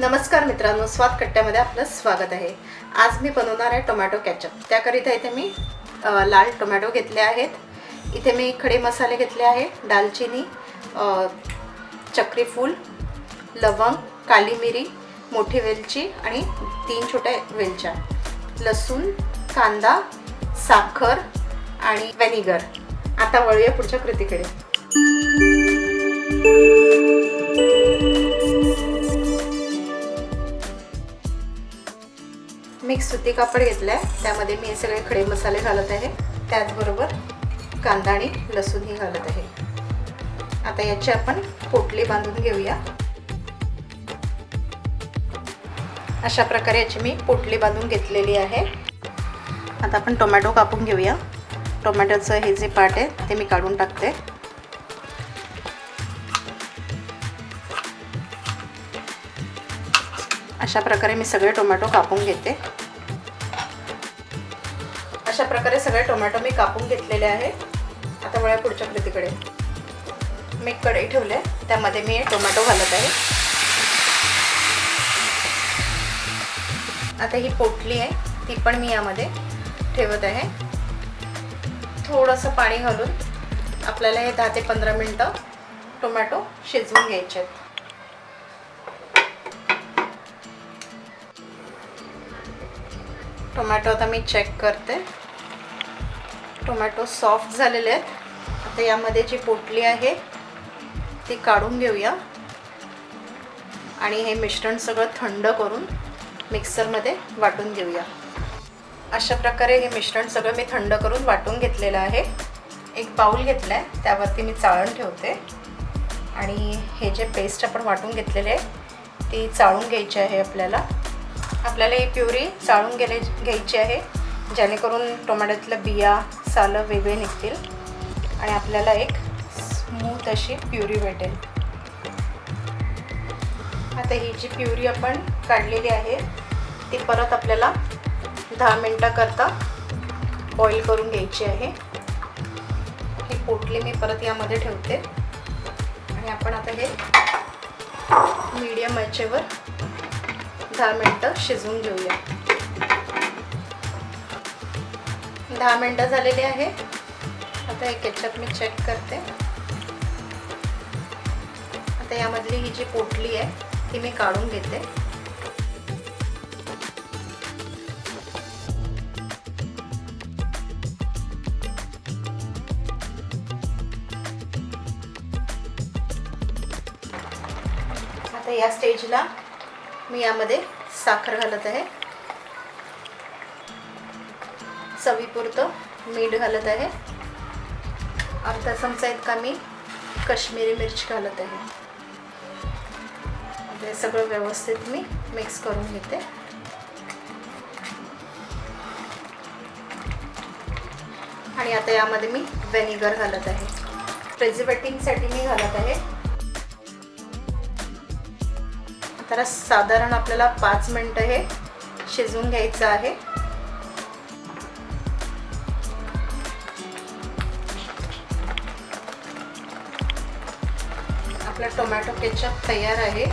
नमस्कार मित्रांनो स्वाद कट्ट्यामध्ये आपलं स्वागत आहे. आज मी बनवणार आहे टोमॅटो कॅचअप त्याकरिता इथे मी लाल टोमॅटो घेतले आहेत. इथे मी खडे मसाले घेतले आहे दालचिनी चक्रीफूल लवंग काली मिरी मोठी वेलची आणि तीन छोट्या वेलच्या. लसूण कांदा साखर आणि व्हॅनिगर. आता वळूया पुढच्या कृतीकडे. सुती कापड घेतलं आहे त्यामध्ये मी सगळे खडे मसाले घालत आहे. त्याचबरोबर कांदा आणि लसूणही घालत आहे. आता याची आपण पोटली बांधून घेऊया. अशा प्रकारे याची मी पोटली बांधून घेतलेली आहे. आता आपण टोमॅटो कापून घेऊया. टोमॅटोचं हे जे पार्ट आहे ते मी काढून टाकते. अशा प्रकारे मी सगळे टोमॅटो कापून घेते. अशा प्रकारे सगळे टोमॅटो मी कापून घेतलेले आहे. आता वळ्या पुढच्या कृतीकडे मी कढई ठेवले त्यामध्ये मी टोमॅटो घालत आहे. आता ही पोटली आहे. ती पण मी यामध्ये ठेवत आहे. थोडंसं पाणी घालून आपल्याला हे दहा ते पंधरा मिनटं टोमॅटो शिजवून घ्यायचे आहेत. टोमॅटो आता मी चेक करते. टोमॅटो सॉफ्ट झालेले आहेत. आता यामध्ये जी पोटली आहे ती काढून घेऊया. आणि हे मिश्रण सगळं थंड करून मिक्सरमध्ये वाटून घेऊया. अशा प्रकारे हे मिश्रण सगळं मी थंड करून वाटून घेतलेलं आहे. एक बाऊल घेतला आहे त्यावरती मी चाळण ठेवते. आणि हे जे पेस्ट आपण वाटून घेतलेले आहे ती चाळून घ्यायची आहे आपल्याला. आपल्याला ही प्युरी चाळून गेले घ्यायची आहे. जेणेकरून टोमॅटोतल्या बिया सालं वेगळे निघतील आणि आपल्याला एक स्मूथ अशी प्युरी भेटेल. आता ही जी प्युरी आपण काढलेली आहे ती परत आपल्याला दहा मिनटाकरता बॉईल करून घ्यायची आहे. ही पोटली मी परत यामध्ये ठेवते. आणि आपण आता हे मीडियम याचेवर दहा मिनटं शिजवून घेऊया. दहा मिनटं झालेली आहे. आता हे केचप मी चेक करते. आता यामधली ही जी पोटली आहे ती मी काढून घेते. आता या स्टेजला मी यामध्ये साखर घालत आहे. चवीपुरतं मीठ घालत आहे. अर्धा चमचा इतका मी कश्मीरी मिरच घालत आहे. हे सगळं व्यवस्थित मी मिक्स करून घेते. आणि आता यामध्ये मी व्हेनेगर घालत आहे. प्रेझिवेटिंगसाठी मी घालत आहे. तर साधारण आपल्याला पाच मिनटं हे शिजवून घ्यायचं आहे. आपला टोमॅटो केचप तयार आहे.